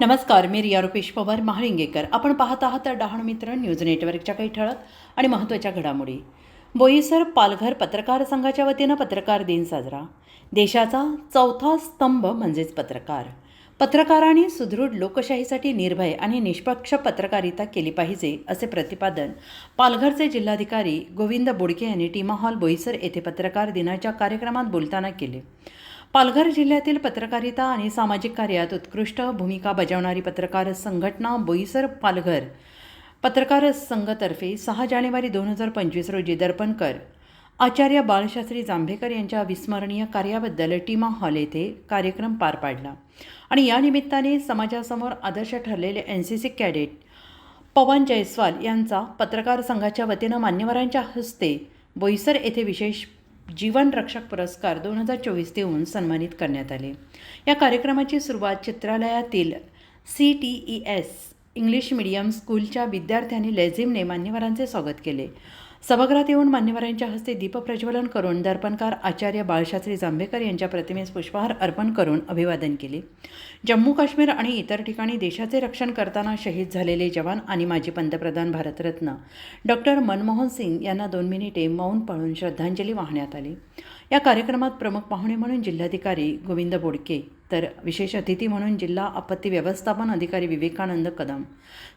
नमस्कार मी रिया रुपेश पवार महाळिंगेकर. आपण पाहत आहात डहाणू मित्र न्यूज नेटवर्कच्या काही ठळक आणि महत्त्वाच्या घडामोडी. बोईसर पालघर पत्रकार संघाच्या वतीनं पत्रकार दिन साजरा. देशाचा चौथा स्तंभ म्हणजेच पत्रकार. पत्रकारांनी सुदृढ लोकशाहीसाठी निर्भय आणि निष्पक्ष पत्रकारिता केली पाहिजे असे प्रतिपादन पालघरचे जिल्हाधिकारी गोविंद बोडके यांनी टीमा हॉल बोईसर येथे पत्रकार दिनाच्या कार्यक्रमात बोलताना केले. पालघर जिल्ह्यातील पत्रकारिता आणि सामाजिक कार्यात उत्कृष्ट भूमिका बजावणारी पत्रकार संघटना बोईसर पालघर. पत्रकार संघतर्फे सहा जानेवारी दोन हजार पंचवीस रोजी दर्पणकर आचार्य बाळशास्त्री जांभेकर यांच्या विस्मरणीय कार्याबद्दल टीमा हॉल येथे कार्यक्रम पार पाडला. आणि या निमित्ताने समाजासमोर आदर्श ठरलेले N C C cadet Pawan Jaiswal यांचा पत्रकार संघाच्या वतीनं मान्यवरांच्या हस्ते बोईसर येथे विशेष जीवनरक्षक पुरस्कार दोन हजार चोवीस देऊन सन्मानित करण्यात आले. या कार्यक्रमाची सुरुवात चित्रालयातील C T E S English medium स्कूलच्या विद्यार्थ्यांनी लेझिमने मान्यवरांचे स्वागत केले. सभागृहात येऊन मान्यवरांच्या हस्ते दीपप्रज्वलन करून दर्पणकार आचार्य बाळशास्त्री जांभेकर यांच्या प्रतिमेस पुष्पहार अर्पण करून अभिवादन केले. जम्मू काश्मीर आणि इतर ठिकाणी देशाचे रक्षण करताना शहीद झालेले जवान आणि माजी पंतप्रधान भारतरत्न डॉक्टर मनमोहन सिंग यांना दोन मिनिटे मौन पाळून श्रद्धांजली वाहण्यात आली. या कार्यक्रमात प्रमुख पाहुणे म्हणून जिल्हाधिकारी गोविंद बोडके तर विशेष अतिथी म्हणून जिल्हा आपत्ती व्यवस्थापन अधिकारी Vivekanand Kadam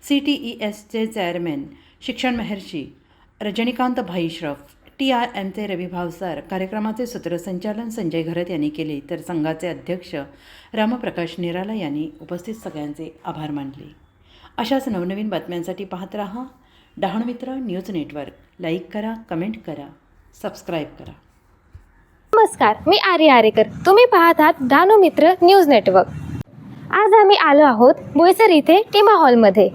C T E एसचे चेअरमॅन शिक्षण महर्षी रजनीकांत भाई श्रॉफ टी आय एमचे रवी भावसार कार्यक्रमाचे सूत्रसंचालन संजय घरत यांनी केले. तर संघाचे अध्यक्ष रामप्रकाश निराला यांनी उपस्थित सगळ्यांचे आभार मानले. अशाच नवनवीन बातम्यांसाठी पाहत रहा. Dahanu Mitra news network. Like करा कमेंट करा सबस्क्राईब करा. नमस्कार मी आर्य आरेकर. तुम्ही पाहत आहात डानो मित्र न्यूज नेटवर्क. आज आम्ही आलो आहोत बोईसर इथे टीमा हॉलमध्ये.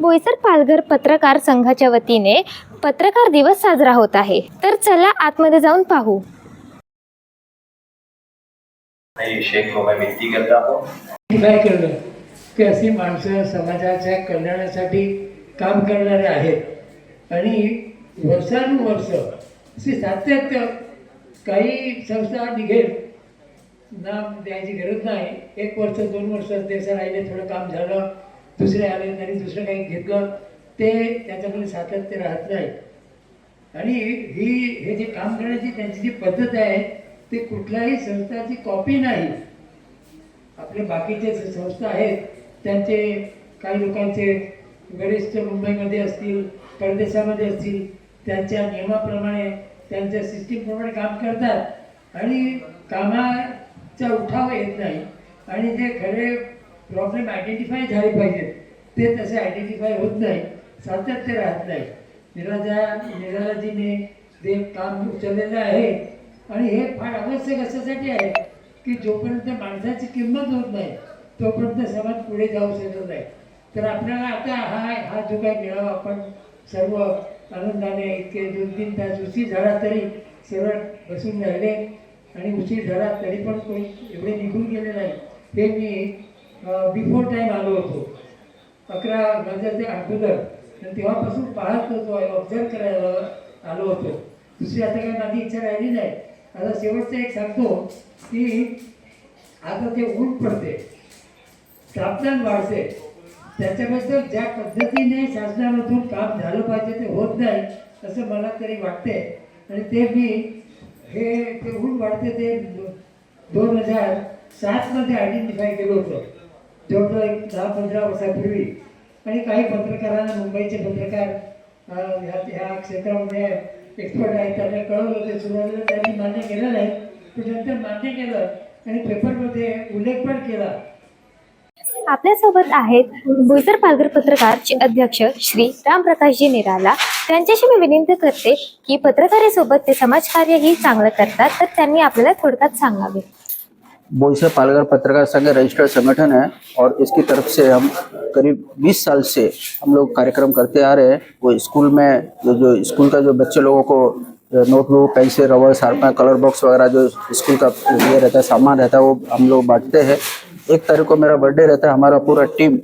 बोईसर पालघर पत्रकार संघाच्या वतीने पत्रकार दिवस साजरा होत आहे. तर चला आतमध्ये जाऊन पाहू. विनती करता हूँ। काय केलं की अशी माणसं समाजाच्या कल्याणासाठी काम करणारे आहेत. आणि वर्षानुवर्ष अशी सातत्य काही संस्था निघेल नाम द्यायची गरज नाही. एक वर्ष दोन वर्ष देशा राहिले थोडं काम झालं दुसरे आले तरी दुसरं काही घेतलं ते त्याच्यामध्ये सातत्य राहत नाही आणि ही हे जे काम करण्याची त्यांची जी पद्धत आहे ते कुठल्याही संस्थाची कॉपी नाही. आपले बाकीचे जे संस्था आहेत त्यांचे काही लोकांचे बरेचसे मुंबईमध्ये असतील परदेशामध्ये असतील त्यांच्या नियमाप्रमाणे त्यांच्या सिस्टीमप्रमाणे काम करतात. आणि कामाचा उठाव येत नाही. आणि जे खरे प्रॉब्लेम आयडेंटिफाय झाले पाहिजेत ते तसे आयडेंटिफाय होत नाही. सातत्य राहत नाही निराजा निरालाजीने जे काम उचललेलं आहे. आणि हे फार आवश्यक अशासाठी आहे की जोपर्यंत माणसाची किंमत होत नाही तोपर्यंत समाज पुढे जाऊ शकत नाही. तर आपल्याला आता हा हा जो काही मेळावा आपण सर्व आनंदाने इतके दोन तीन तास उशीर झाला तरी सरळ बसून राहिले. आणि उशीर झाला तरी पण कोणी एवढे निघून गेले नाही. हे मी बिफोर टाईम आलो होतो. अकरा वाजल्याच्या अगोदर आणि तेव्हापासून पाहत होतो ऑब्झर्व करायला आलो होतो. दुसरी आता काय माझी इच्छा राहिली नाही. आता शेवटचं एक सांगतो की आता ते ऊन पडते. तापमान वाढते. त्याच्याबद्दल ज्या पद्धतीने शासनामधून काम झालं पाहिजे ते होत नाही असं मला तरी वाटते आणि ते मी हे ते ऊन वाढते ते दोन हजार सातमध्ये आयडेंटिफाय केलं होतं. जवळजवळ एक दहा पंधरा वर्षापूर्वी. आणि काही पत्रकारांना मुंबईचे पत्रकार ह्या ह्या क्षेत्रामध्ये एक्सपर्ट आहेत त्यांना कळवलं होते सुरुवातीला त्यांनी मान्य केलं नाही. पण नंतर मान्य केलं आणि पेपरमध्ये उल्लेख पण केला. आपल्यासोबत आहेत बोईसर पालघर पत्रकारचे अध्यक्ष श्री रामप्रकाशजी निराला. त्यांच्याशी मी विनंती करते की पत्रकारेसोबत ते समाजकार्यही चांगलं करतात तर त्यांनी आपल्याला थोडक्यात सांगावे. बोईसर पालघर पत्रकार संघ रजिस्टर्ड संगठन है और इसकी तरफ़ से हम करीब 20 साल से हम लोग कार्यक्रम करते आ रहे हैं। वो स्कूल में जो जो स्कूल का जो बच्चे लोगों को notebook pencil rubber sharpener colour box वगैरह जो स्कूल का ये रहता है, सामान रहता है, वो हम लोग बांटते हैं। एक तारीख को मेरा बर्थडे रहता है, हमारा पूरा टीम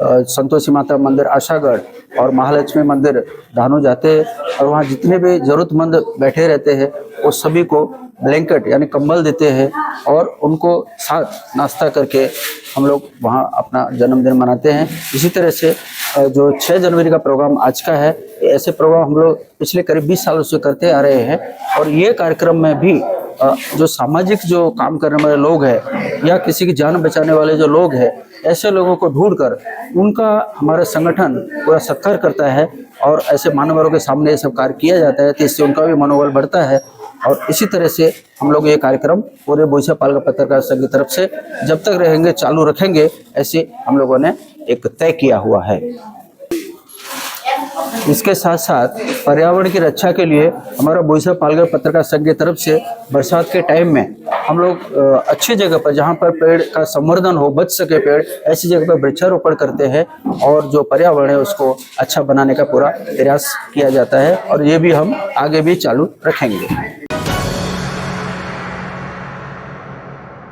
संतोषी माता मंदिर, आशागढ़ और महालक्ष्मी मंदिर, धानु जाते हैं और वहाँ जितने भी जरूरतमंद बैठे रहते हैं वो सभी को ब्लैंकेट यानी कंबल देते हैं और उनको साथ नाश्ता करके हम लोग वहाँ अपना जन्मदिन मनाते हैं। इसी तरह से जो 6 जनवरी का प्रोग्राम आज का है, ऐसे प्रोग्राम हम लोग पिछले करीब 20 सालों से करते आ रहे हैं और ये कार्यक्रम में भी जो सामाजिक जो काम करने वाले लोग हैं या किसी की जान बचाने वाले जो लोग हैं, ऐसे लोगों को ढूंढ कर उनका हमारा संगठन पूरा सत्कार करता है और ऐसे मानवरों के सामने ये सब कार्य किया जाता है तो इससे उनका भी मनोबल बढ़ता है। और इसी तरह से हम लोग ये कार्यक्रम पूरे बोईसा पालका पत्रकार संघ की तरफ़ से जब तक रहेंगे, चालू रखेंगे, ऐसे हम लोगों ने एक तय किया हुआ है। इसके साथ साथ पर्यावरण की रक्षा के लिए हमारा बोईसा पालघर पत्रकार संघ की तरफ़ से बरसात के टाइम में हम लोग अच्छी जगह पर जहाँ पर पेड़ का संवर्धन हो, बच सके पेड़, ऐसी जगह पर वृक्षारोपण करते हैं और जो पर्यावरण है उसको अच्छा बनाने का पूरा प्रयास किया जाता है और ये भी हम आगे भी चालू रखेंगे।